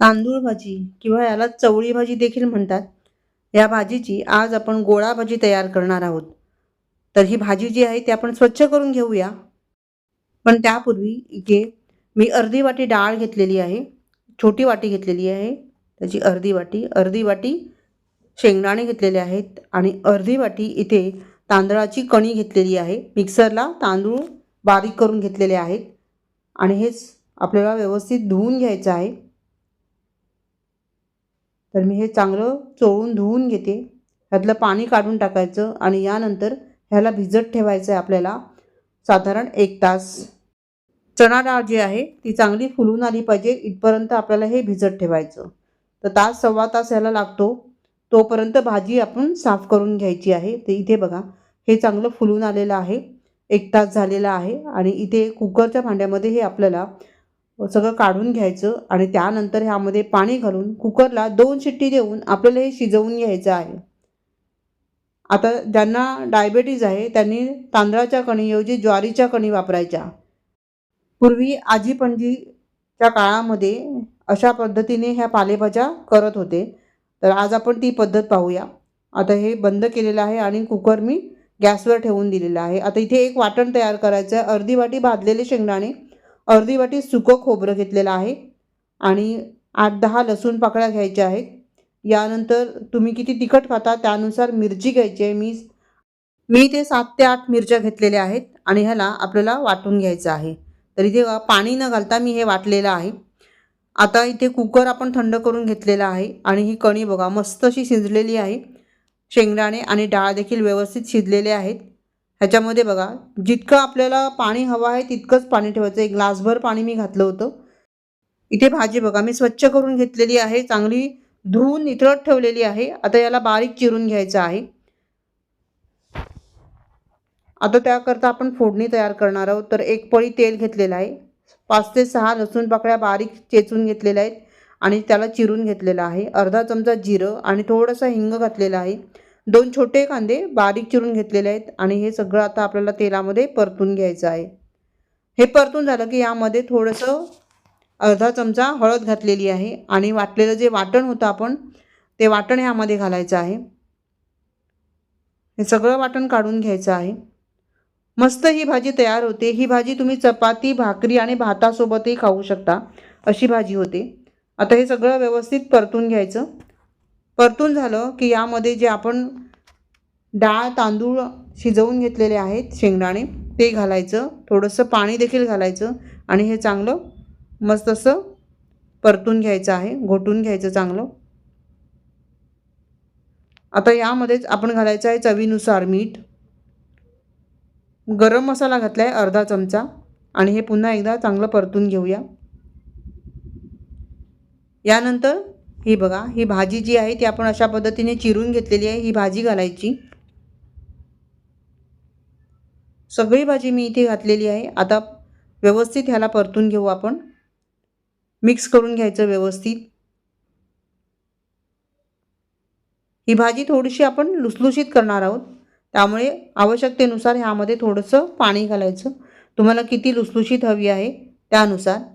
तांदूळ भाजी किंवा याला चवळी भाजी देखील म्हणतात. या भाजीची आज आपण गोळा भाजी तयार करणार आहोत. तर ही भाजी जी आहे ती आपण स्वच्छ करून घेऊया. पण त्यापूर्वी इथे मी अर्धी वाटी डाळ घेतलेली आहे. छोटी वाटी घेतलेली आहे. त्याची अर्धी वाटी अर्धी वाटी शेंगदाणे घेतलेले आहेत आणि अर्धी वाटी इथे तांदळाची कणी घेतलेली आहे. मिक्सरला तांदूळ बारीक करून घेतलेले आहेत. आणि हेच आपल्याला व्यवस्थित धुवून घ्यायचं आहे. तर मी हे चांगलं चोळून धुवून घेते. ह्यातलं पाणी काढून टाकायचं आणि यानंतर ह्याला भिजत ठेवायचं आहे आपल्याला साधारण एक तास. चणा डाळ जी आहे ती चांगली फुलून आली पाहिजे. इथपर्यंत आपल्याला हे भिजत ठेवायचं. तर तास सव्वा तास ह्याला लागतो. तोपर्यंत भाजी आपण साफ करून घ्यायची आहे. तर इथे बघा हे चांगलं फुलून आलेलं आहे. एक तास झालेला आहे आणि इथे कुकरच्या भांड्यामध्ये हे आपल्याला सगळं काढून घ्यायचं आणि त्यानंतर ह्यामध्ये पाणी घालून कुकरला दोन शिट्टी देऊन आपल्याला हे शिजवून घ्यायचं आहे. आता ज्यांना डायबेटीज आहे त्यांनी तांदळाच्या कणीऐवजी ज्वारीच्या कणी वापरायच्या. पूर्वी आजी पणजीच्या काळामध्ये अशा पद्धतीने ह्या पालेभाज्या करत होते. तर आज आपण ती पद्धत पाहूया. आता हे बंद केलेलं आहे आणि कुकर मी गॅसवर ठेवून दिलेलं आहे. आता इथे एक वाटण तयार करायचं आहे. अर्धी वाटी भाजलेले शेंगदाणे अर्धी वाटी सुकं खोबरं घेतलेलं आहे आणि आठ दहा लसूण पाकळ्या घ्यायच्या आहेत. यानंतर तुम्ही किती तिखट खाता त्यानुसार मिरची घ्यायची आहे. मी मी ते सात ते आठ मिरच्या घेतलेल्या आहेत आणि ह्याला आपल्याला वाटून घ्यायचं आहे. तर इथे पाणी न घालता मी हे वाटलेलं आहे. आता इथे कुकर आपण थंड करून घेतलेला आहे आणि ही कणी बघा मस्त अशी शिजलेली आहे. शेंगदाणे आणि डाळ देखील व्यवस्थित शिजलेले आहेत. ह्याच्यामध्ये बघा जितकं आपल्याला पाणी हवं आहे तितकंच पाणी ठेवायचं. एक ग्लासभर पाणी मी घातलं होतं. इथे भाजी बघा मी स्वच्छ करून घेतलेली आहे. चांगली धुवून नितळत ठेवलेली आहे. आता याला बारीक चिरून घ्यायचं आहे. आता त्याकरता आपण फोडणी तयार करणार आहोत. तर एक पळी तेल घेतलेलं आहे. पाच ते सहा लसूण पाकळ्या बारीक चेचून घेतलेल्या आहेत आणि त्याला चिरून घेतलेलं आहे. अर्धा चमचा जिरं आणि थोडंसं हिंग घातलेलं आहे. दोन छोटे कांदे बारीक चिरून घेतलेले आहेत आणि हे सगळं आता आपल्याला तेलामध्ये परतून घ्यायचं आहे. हे परतून झालं की यामध्ये थोडंसं अर्धा चमचा हळद घातलेली आहे आणि वाटलेलं जे वाटण होतं आपण ते वाटण ह्यामध्ये घालायचं आहे. हे सगळं वाटण काढून घ्यायचं आहे. मस्त ही भाजी तयार होते. ही भाजी तुम्ही चपाती भाकरी आणि भातासोबतही खाऊ शकता अशी भाजी होते. आता हे सगळं व्यवस्थित परतून घ्यायचं. परतून झालं की यामध्ये जे आपण डाळ तांदूळ शिजवून घेतलेले आहेत शेंगदाणे ते घालायचं. थोडंसं पाणी देखील घालायचं आणि हे चांगलं मस्त असं परतून घ्यायचं आहे घोटून घ्यायचं चांगलं. आता यामध्येच आपण घालायचं आहे चवीनुसार मीठ. गरम मसाला घातला आहे अर्धा चमचा आणि हे पुन्हा एकदा चांगलं परतून घेऊया. यानंतर ही बघा ही भाजी जी आहे ती आपण अशा पद्धतीने चिरून घेतलेली आहे. ही भाजी घालायची. सगळी भाजी मी इथे घातलेली आहे. आता व्यवस्थित ह्याला परतून घेऊ आपण. मिक्स करून घ्यायचं व्यवस्थित. ही भाजी थोडीशी आपण लुसलुशीत करणार आहोत. त्यामुळे आवश्यकतेनुसार ह्यामध्ये थोडंसं पाणी घालायचं. तुम्हाला किती लुसलुशीत हवी आहे त्यानुसार.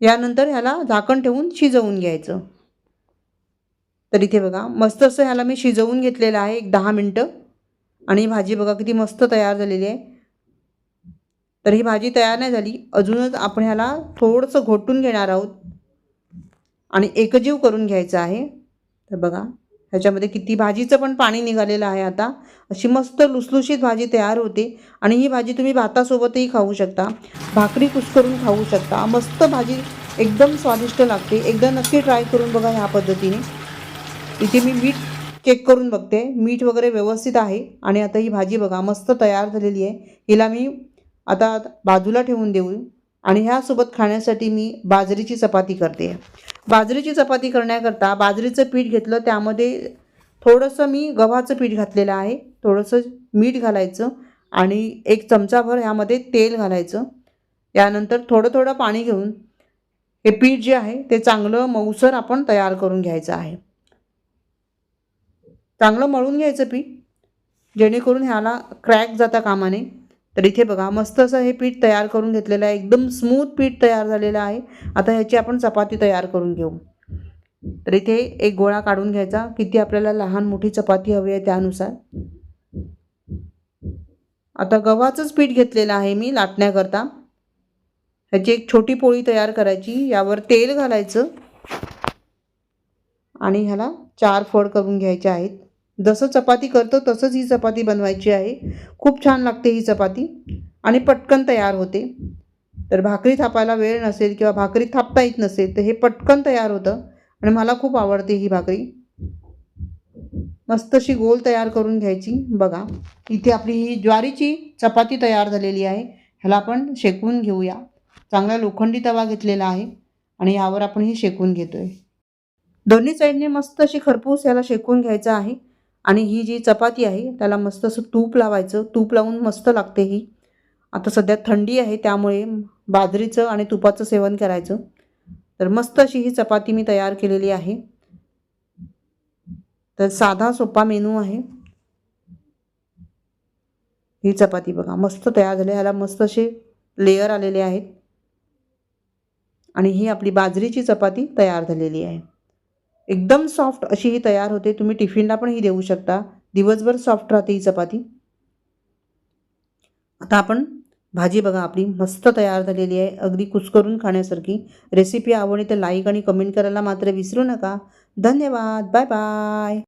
यानंतर ह्याला झाकण ठेवून शिजवून घ्यायचं. तर इथे बघा मस्त असं ह्याला मी शिजवून घेतलेलं आहे एक दहा मिनटं. आणि भाजी बघा किती मस्त तयार झालेली आहे. तर ही भाजी तयार नाही झाली अजूनच आपण ह्याला थोडंसं घोटून घेणार आहोत. आणि एकजीव करून घ्यायचं आहे. तर बघा ह्याच्यामध्ये किती भाजीचं पण पाणी निघालेलं आहे आता. अशी मस्त लुसलुशीत भाजी तयार होते. आणि ही भाजी तुम्ही भातासोबतही खाऊ शकता. भाकरी कुसकरून खाऊ शकता. मस्त भाजी एकदम स्वादिष्ट लागते. एकदा नक्की ट्राय करून बघा ह्या पद्धतीने. इथे मी मीठ चेक करून बघते. मीठ वगैरे व्यवस्थित आहे. आणि आता ही भाजी बघा मस्त तयार झालेली आहे. हिला मी आता बाजूला ठेवून देऊ आणि ह्यासोबत खाण्यासाठी मी बाजरीची चपाती करते. बाजरीची चपाती करण्याकरता बाजरीचं पीठ घेतलं त्यामध्ये थोडंसं मी गव्हाचं पीठ घातलेलं आहे. थोडंसं मीठ घालायचं आणि एक चमचाभर ह्यामध्ये तेल घालायचं. यानंतर थोडं थोडं पाणी घेऊन हे पीठ जे आहे ते चांगलं मऊसर आपण तयार करून घ्यायचं आहे. चांगलं मळून घ्यायचं पीठ जेणेकरून ह्याला क्रॅक जाता कामाने तर इथे बघा मस्त असं हे पीठ तयार करून घेतलेलं आहे. एकदम स्मूथ पीठ तयार झालेलं आहे. आता ह्याची आपण चपाती तयार करून घेऊ. तर इथे एक गोळा काढून घ्यायचा. किती आपल्याला लहान मोठी चपाती हवी आहे त्यानुसार. आता गव्हाचंच पीठ घेतलेलं आहे मी लाटण्याकरता. ह्याची एक छोटी पोळी तयार करायची. यावर तेल घालायचं. आणि ह्याला चार फोड करून घ्यायचे आहेत. जसं चपाती करतो तसंच ही चपाती बनवायची आहे. खूप छान लागते ही चपाती. आणि पटकन तयार होते. तर भाकरी थापायला वेळ नसेल किंवा भाकरी थापता येत नसेल तर हे पटकन तयार होतं. आणि मला खूप आवडते ही भाकरी. मस्त अशी गोल तयार करून घ्यायची. बघा इथे आपली ही ज्वारीची चपाती तयार झालेली आहे. ह्याला आपण शेकवून घेऊया. चांगला लोखंडी तवा घेतलेला आहे आणि यावर आपण ही शेकून आहे दोन्ही साईडने मस्त अशी खरपूस याला शेकून घ्यायचं आहे. आणि ही जी चपाती आहे त्याला मस्त असं तूप लावायचं. तूप लावून मस्त लागते ही. आता सध्या थंडी आहे त्यामुळे बाजरीचं आणि तुपाचं सेवन करायचं. तर मस्त अशी ही चपाती मी तयार केलेली आहे. तर साधा सोपा मेनू आहे. ही चपाती बघा मस्त तयार झाली. ह्याला मस्त असे लेयर आलेले आहेत. आणि ही आपली बाजरीची चपाती तयार झालेली आहे. एकदम सॉफ्ट अशी ही तयार होते. तुम्ही टिफिनला पण ही देऊ शकता. दिवसभर सॉफ्ट राहते ही चपाती. आता आपण भाजी बघा आपली मस्त तयार झालेली आहे. अगदी कुसकरून खाण्यासारखी. रेसिपी आवडली तर लाईक आणि कमेंट करायला मात्र विसरू नका. धन्यवाद. Bye bye